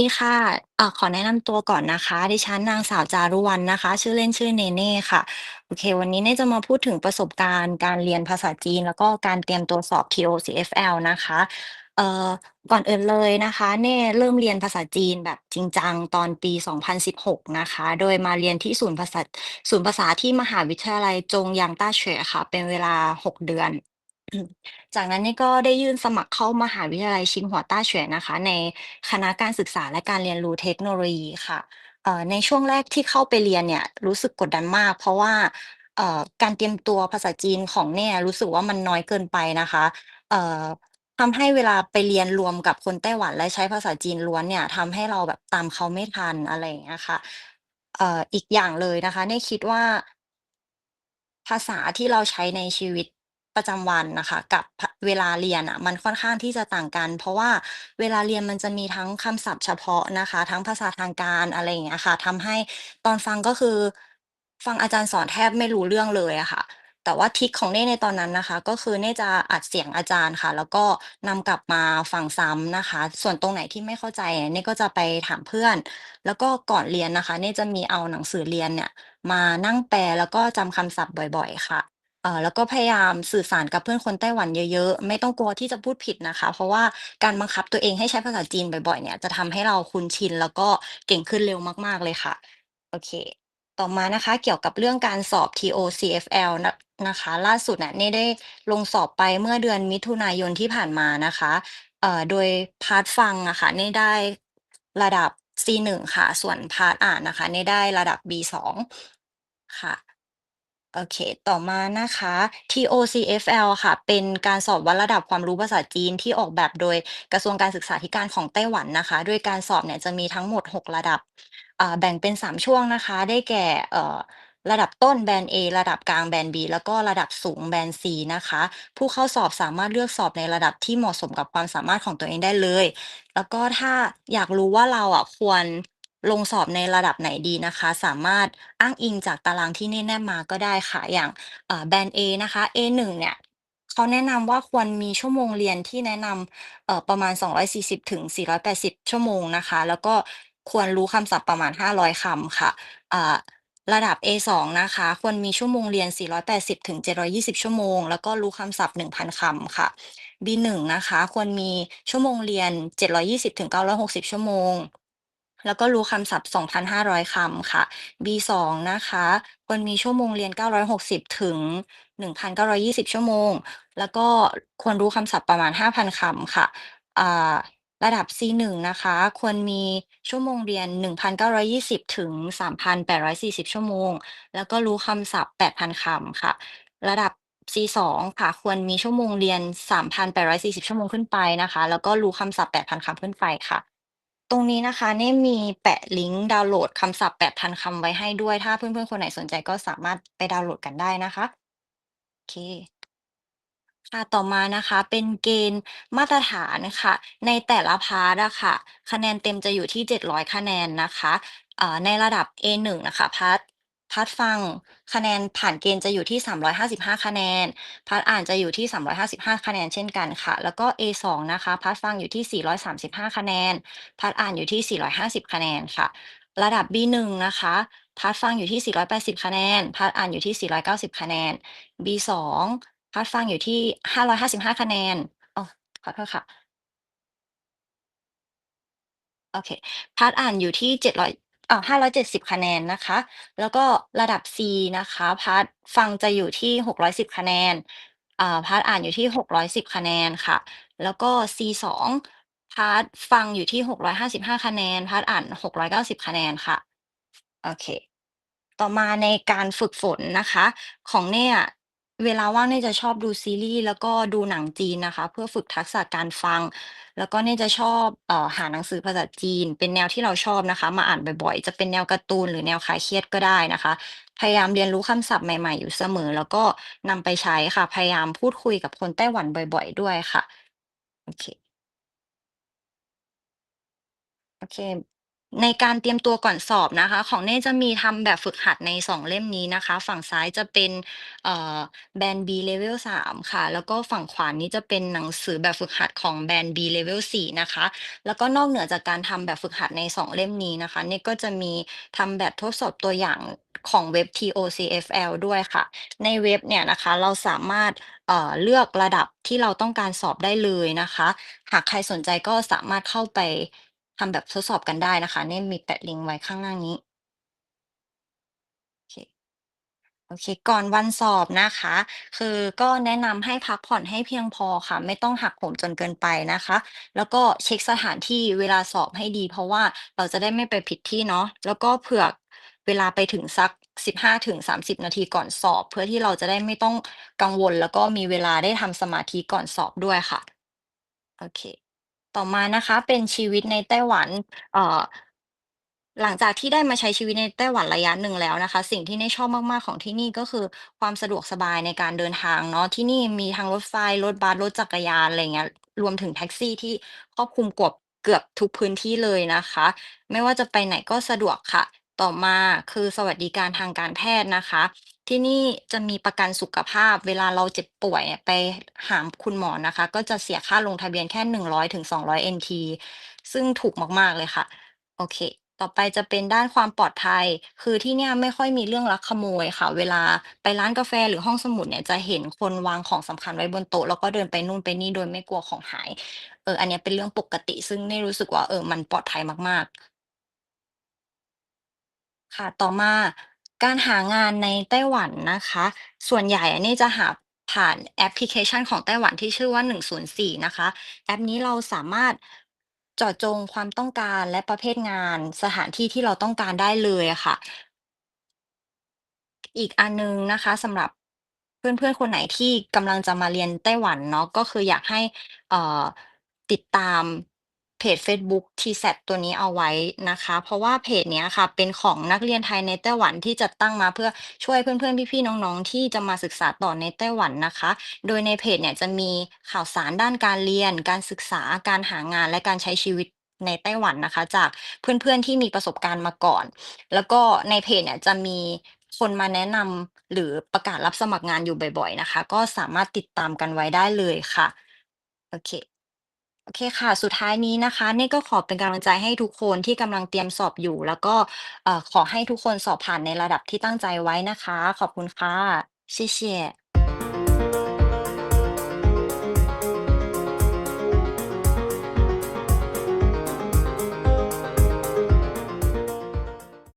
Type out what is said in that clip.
ดีค่ะเอ่อ ขอแนะนำตัวก่อนนะคะ ดิฉันนางสาวจารุวรรณนะคะ ชื่อเล่นชื่อเนเน่ค่ะ โอเค วันนี้เน่จะมาพูดถึงประสบการณ์การเรียนภาษาจีน แล้วก็การเตรียมตัวสอบ TOEFL นะคะ เอ่อ ก่อนอื่นเลยนะคะ เน่เริ่มเรียนภาษาจีนแบบจริงจังตอนปี 2016 นะคะ โดยมาเรียนที่ศูนย์ภาษา ศูนย์ภาษาที่มหาวิทยาลัยจงยางต้าเฉวยค่ะ เป็นเวลา 6 เดือน จากนั้นเนี่ยก็ได้ยื่นสมัครเข้ามหาวิทยาลัยชินหัวต้าเฉวยนะคะ ในคณะการศึกษาและการเรียนรู้เทคโนโลยีค่ะเอ่อในช่วงแรกที่เข้าไปเรียนเนี่ยรู้สึกกดดันมาก เพราะว่าเอ่อการเตรียมตัวภาษาจีนของเนี่ยรู้สึกว่ามันน้อยเกินไปนะคะเอ่อทำให้เวลาไปเรียนรวมกับคนไต้หวันและใช้ภาษาจีนล้วนเนี่ยทำให้เราแบบตามเขาไม่ทันอะไรอย่างเงี้ยค่ะเอ่ออีกอย่างเลยนะคะเนี่ยคิดว่า ภาษาที่เราใช้ในชีวิต ประจำวันน่ะค่ะ กับ พ เวลาเรียนอะมันค่อนข้างที่จะต่างกัน เพราะว่าเวลาเรียนมันจะมีทั้งคำศัพท์เฉพาะนะคะ ทั้งภาษาทางการ อะไรอย่างเงี้ยค่ะ ทำให้ตอนฟัง ก็คือ ฟังอาจารย์สอนแทบไม่รู้เรื่องเลยอะค่ะ แต่ว่าทริกของเน่ในตอนนั้นนะคะ ก็คือเน่จะอัดเสียงอาจารย์ค่ะ แล้วก็นำกลับมาฟังซ้ำนะคะ ส่วนตรงไหนที่ไม่เข้าใจอะ เน่ก็จะไปถามเพื่อน แล้วก็ก่อนเรียนนะคะ เน่จะมีเอาหนังสือเรียนเนี่ยมานั่งแปล แล้วก็จำคำศัพท์บ่อย ๆ ค่ะ เอ่อ แล้วก็พยายามสื่อสารกับเพื่อนคนไต้หวันเยอะ ๆ ไม่ต้องกลัวที่จะพูดผิดนะคะ เพราะว่าการบังคับตัวเองให้ใช้ภาษาจีนบ่อย ๆ เนี่ย จะทำให้เราคุ้นชิน แล้วก็เก่งขึ้นเร็วมาก ๆ เลยค่ะ โอเค ต่อมานะคะ เกี่ยวกับเรื่องการสอบ TOCFL นะ นะคะ ล่าสุดน่ะ นี่ได้ลงสอบไปเมื่อเดือนมิถุนายนที่ผ่านมานะคะ เอ่อ โดยพาร์ตฟังอะค่ะ นี่ได้ระดับ C1 ค่ะ ส่วนพาร์ตอ่านนะคะ นี่ได้ระดับ B2 ค่ะ โอเค ต่อมานะคะ TOCFL ค่ะ เป็นการสอบวัดระดับความรู้ภาษาจีนที่ออกแบบโดยกระทรวงการศึกษาธิการของไต้หวันนะคะ โดยการสอบเนี่ยจะมีทั้งหมด 6 ระดับอ่าแบ่งเป็น 3 ช่วงนะคะ ได้แก่เอ่อระดับต้นแบรนด์ A ระดับกลางแบรนด์ B แล้วก็ระดับสูงแบรนด์ C นะคะ ผู้เข้าสอบสามารถเลือกสอบในระดับที่เหมาะสมกับความสามารถของตัวเองได้เลย แล้วก็ถ้าอยากรู้ว่าเราอะควร ลงสอบในระดับไหนดีนะคะ สามารถอ้างอิงจากตารางที่แนะๆมาก็ได้ค่ะ อย่างแบนเอนะคะ A1 เนี่ยเขาแนะนำว่าควรมีชั่วโมงเรียนที่แนะนำเอ่อประมาณ 240ถึง480 ชั่วโมงนะคะ แล้วก็ควรรู้คำศัพท์ประมาณ 500คำค่ะอ่าระดับ A2 นะคะ ควรมีชั่วโมงเรียน 480ถึง720 ชั่วโมง แล้วก็รู้คำศัพท์ 1,000คำค่ะ B1 นะคะ ควรมีชั่วโมงเรียน 720ถึง960 ชั่วโมง แล้วก็รู้คำศัพท์ 2,500 คำค่ะ B2 นะคะ ควรมีชั่วโมงเรียน 960 ถึง 1,920 ชั่วโมง แล้วก็ควรรู้คำศัพท์ประมาณ 5,000 คำค่ะอ่าระดับ C1 นะคะ ควรมีชั่วโมงเรียน 1,920 ถึง 3,840 ชั่วโมง แล้วก็รู้คำศัพท์ 8,000 คำค่ะ ระดับ C2 ค่ะ ควรมีชั่วโมงเรียน 3,840 ชั่วโมงขึ้นไปนะคะ แล้วก็รู้คำศัพท์ 8,000 คำขึ้นไปค่ะ ตรงนี้นะคะเนี่ยมีแปะลิงก์ดาวน์โหลดคำศัพท์ 8,000 คำไว้ให้ด้วย ถ้าเพื่อนๆ คนไหนสนใจก็สามารถไปดาวน์โหลดกันได้นะคะ โอเค ค่ะ ต่อมานะคะ เป็นเกณฑ์มาตรฐานค่ะ ในแต่ละพาร์ตอะค่ะ คะแนนเต็มจะอยู่ที่ 700 คะแนนนะคะอ่าในระดับ A1 นะคะ พาร์ต พาร์ตฟังคะแนนผ่านเกณฑ์จะอยู่ที่ 355 คะแนน พาร์ตอ่านจะอยู่ที่ 355 คะแนนเช่นกันค่ะ แล้วก็ A2 นะคะ พาร์ตฟังอยู่ที่ 435 คะแนน พาร์ตอ่านอยู่ที่ 450 คะแนนค่ะ ระดับ B1 นะคะพาร์ตฟังอยู่ที่ 480 คะแนน พาร์ตอ่านอยู่ที่ 490 คะแนน B2 พาร์ตฟังอยู่ที่ 555 คะแนนอ้อขอโทษค่ะ โอเค พาร์ตอ่านอยู่ที่ 700 อ่า570 คะแนนนะคะ แล้วก็ระดับ C นะคะ พาร์ตฟังจะอยู่ที่ 610 คะแนนอ่าพาร์ตอ่านอยู่ที่ 610 คะแนนค่ะ แล้วก็ C2 พาร์ตฟังอยู่ที่ 655 คะแนน พาร์ตอ่าน 690 คะแนนค่ะ โอเค ต่อมาในการฝึกฝนนะคะ ของเนี่ย เวลาว่างเนี่ยจะชอบดูซีรีส์ แล้วก็ดูหนังจีนนะคะ เพื่อฝึกทักษะการฟัง แล้วก็เนี่ยจะชอบ เอ่อ หาหนังสือภาษาจีน เป็นแนวที่เราชอบนะคะ มาอ่านบ่อย ๆ จะเป็นแนวการ์ตูน หรือแนวคลายเครียดก็ได้นะคะ พยายามเรียนรู้คำศัพท์ใหม่ๆ อยู่เสมอ แล้วก็นำไปใช้ค่ะ พยายามพูดคุยกับคนไต้หวันบ่อย ๆ ด้วยค่ะ โอเค โอเค ในการเตรียมตัวก่อนสอบนะคะ ของเน่จะมีทำแบบฝึกหัดใน 2 เล่มนี้นะคะ ฝั่งซ้ายจะเป็นเอ่อแบน B Level 3 ค่ะ แล้วก็ฝั่งขวานี้จะเป็นหนังสือแบบฝึกหัดของแบนด์ B Level 4 นะคะ แล้วก็นอกเหนือจากการทำแบบฝึกหัดใน 2 เล่มนี้นะคะเน่ก็จะมีทำแบบทดสอบตัวอย่างของเว็บ TOCFL ด้วยค่ะ ในเว็บเนี่ยนะคะเราสามารถเอ่อเลือกระดับที่เราต้องการสอบได้เลยนะคะ หากใครสนใจก็สามารถเข้าไป ทำแบบทดสอบกันได้นะคะ เนี่ยมีแปะลิงก์ไว้ข้างล่างนี้โอเคโอเค ก่อนวันสอบนะคะ คือก็แนะนำให้พักผ่อนให้เพียงพอค่ะ ไม่ต้องหักโหมจนเกินไปนะคะ แล้วก็เช็คสถานที่เวลาสอบให้ดี เพราะว่าเราจะได้ไม่ไปผิดที่เนาะแล้วก็เผื่อเวลาไปถึงสัก 15-30 นาทีก่อนสอบ เพื่อที่เราจะได้ไม่ต้องกังวล แล้วก็มีเวลาได้ทำสมาธิก่อนสอบด้วยค่ะ โอเค ต่อมานะคะเป็นชีวิตในไต้หวันเอ่อหลังจากที่ได้มาใช้ชีวิตในไต้หวันระยะหนึ่งแล้วนะคะ สิ่งที่เน่ชอบมากๆของที่นี่ก็คือความสะดวกสบายในการเดินทางเนาะที่นี่มีทั้งรถไฟ รถบัสรถจักรยานอะไรเงี้ยรวมถึงแท็กซี่ที่ครอบคลุมกวบเกือบทุกพื้นที่เลยนะคะ ไม่ว่าจะไปไหนก็สะดวกค่ะ ต่อมาคือสวัสดิการทางการแพทย์นะคะ ที่นี่จะมีประกันสุขภาพ เวลาเราเจ็บป่วยเนี่ยไปหาคุณหมอนะคะ ก็จะเสียค่าลงทะเบียนแค่100-200 NT ซึ่งถูกมากๆเลยค่ะ โอเค ต่อไปจะเป็นด้านความปลอดภัย คือที่เนี่ยไม่ค่อยมีเรื่องลักขโมยค่ะ เวลาไปร้านกาแฟหรือห้องสมุดเนี่ยจะเห็นคนวางของสำคัญไว้บนโต๊ะแล้วก็เดินไปนู่นไปนี่โดยไม่กลัวของหาย เออ อันเนี้ยเป็นเรื่องปกติ ซึ่งไม่รู้สึกว่าเออมันปลอดภัยมากๆ ค่ะ ต่อมา การหางานในไต้หวันนะคะ ส่วนใหญ่อะนี่จะหาผ่านแอปพลิเคชันของไต้หวันที่ชื่อว่า 104 นะคะ แอปนี้เราสามารถเจาะจงความต้องการและประเภทงาน สถานที่ที่เราต้องการได้เลยอะค่ะ อีกอันหนึ่งนะคะสำหรับเพื่อนๆ คนไหนที่กำลังจะมาเรียนไต้หวันเนาะก็คืออยากให้เอ่อติดตาม เพจเฟซบุ๊ก TSAT ตัวนี้เอาไว้นะคะ เพราะว่าเพจเนี้ยค่ะ เป็นของนักเรียนไทยในไต้หวันที่จัดตั้งมาเพื่อช่วยเพื่อนๆ พี่ๆ น้องๆ ที่จะมาศึกษาต่อในไต้หวันนะคะ โดยในเพจเนี่ยจะมีข่าวสารด้านการเรียน การศึกษา การหางาน และการใช้ชีวิตในไต้หวันนะคะ จากเพื่อนๆ ที่มีประสบการณ์มาก่อน แล้วก็ในเพจเนี่ยจะมีคนมาแนะนำหรือประกาศรับสมัครงานอยู่บ่อยๆ นะคะ ก็สามารถติดตามกันไว้ได้เลยค่ะ โอเค โอเคค่ะ สุดท้ายนี้นะคะนี่ก็ขอเป็นกำลังใจให้ทุกคนที่กำลังเตรียมสอบอยู่ แล้วก็เอ่อขอให้ทุกคนสอบผ่านในระดับที่ตั้งใจไว้นะคะ ขอบคุณค่ะ谢谢